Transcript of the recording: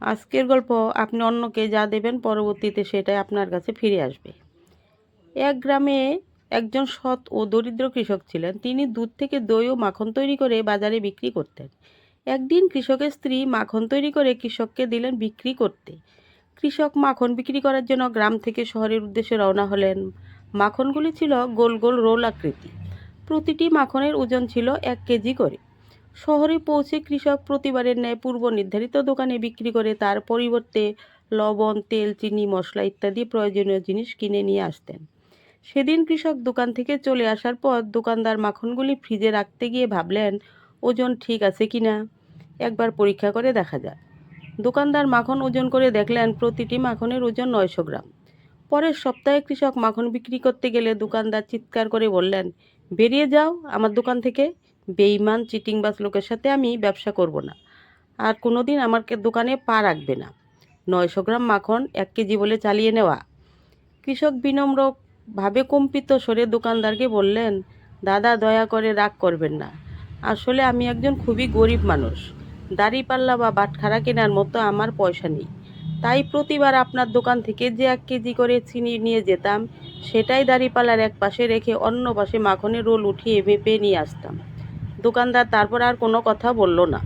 আজকের গল্প আপনি অন্যকে যা দেবেন পরবর্তীতে সেটাই আপনার কাছে ফিরে আসবে। এক গ্রামে একজন সৎ ও দরিদ্র কৃষক ছিলেন। তিনি দুধ থেকে দই ও মাখন তৈরি করে বাজারে বিক্রি করতেন। একদিন কৃষকের স্ত্রী মাখন তৈরি করে কৃষককে দিলেন বিক্রি করতে। কৃষক মাখন বিক্রি করার জন্য গ্রাম থেকে শহরের উদ্দেশ্যে রওনা হলেন। মাখনগুলি ছিল গোল গোল রোল আকৃতি। প্রতিটি মাখনের ওজন ছিল এক কেজি করে। শহরে পৌঁছে কৃষক প্রতিবারের ন্যায় পূর্ব নির্ধারিত দোকানে বিক্রি করে তার পরিবর্তে লবণ, তেল, চিনি, মশলা ইত্যাদি প্রয়োজনীয় জিনিস কিনে নিয়ে আসতেন। সেদিন কৃষক দোকান থেকে চলে আসার পর দোকানদার মাখনগুলি ফ্রিজে রাখতে গিয়ে ভাবলেন, ওজন ঠিক আছে কি না? একবার পরীক্ষা করে দেখা যাক। দোকানদার মাখন ওজন করে দেখলেন প্রতিটি মাখনের ওজন নয়শো গ্রাম। পরের সপ্তাহে কৃষক মাখন বিক্রি করতে গেলে দোকানদার চিৎকার করে বললেন, বেরিয়ে যাও আমার দোকান থেকে। বেইমান চিটিংবাজ লোকের সাথে আমি ব্যবসা করব না। আর কোনোদিন আমার কে- দোকানে পা রাখবে না। নয়শো গ্রাম মাখন এক কেজি বলে চালিয়ে নেওয়া। কৃষক বিনম্রভাবে কম্পিত স্বরে দোকানদারকে বললেন, দাদা, দয়া করে রাগ করবেন না। আসলে আমি একজন খুবই গরিব মানুষ। দাড়িপাল্লা বা বাটখারা কেনার মতো আমার পয়সা নেই। তাই প্রতিবার আপনার দোকান থেকে যে এক কেজি করে চিনি নিয়ে যেতাম, সেটাই দাড়িপাল্লার এক পাশে রেখে অন্য পাশে মাখনের রোল উঠিয়ে মেপে নিয়ে আসতাম। দোকানদার তারপর আর কোনো কথা বলল না।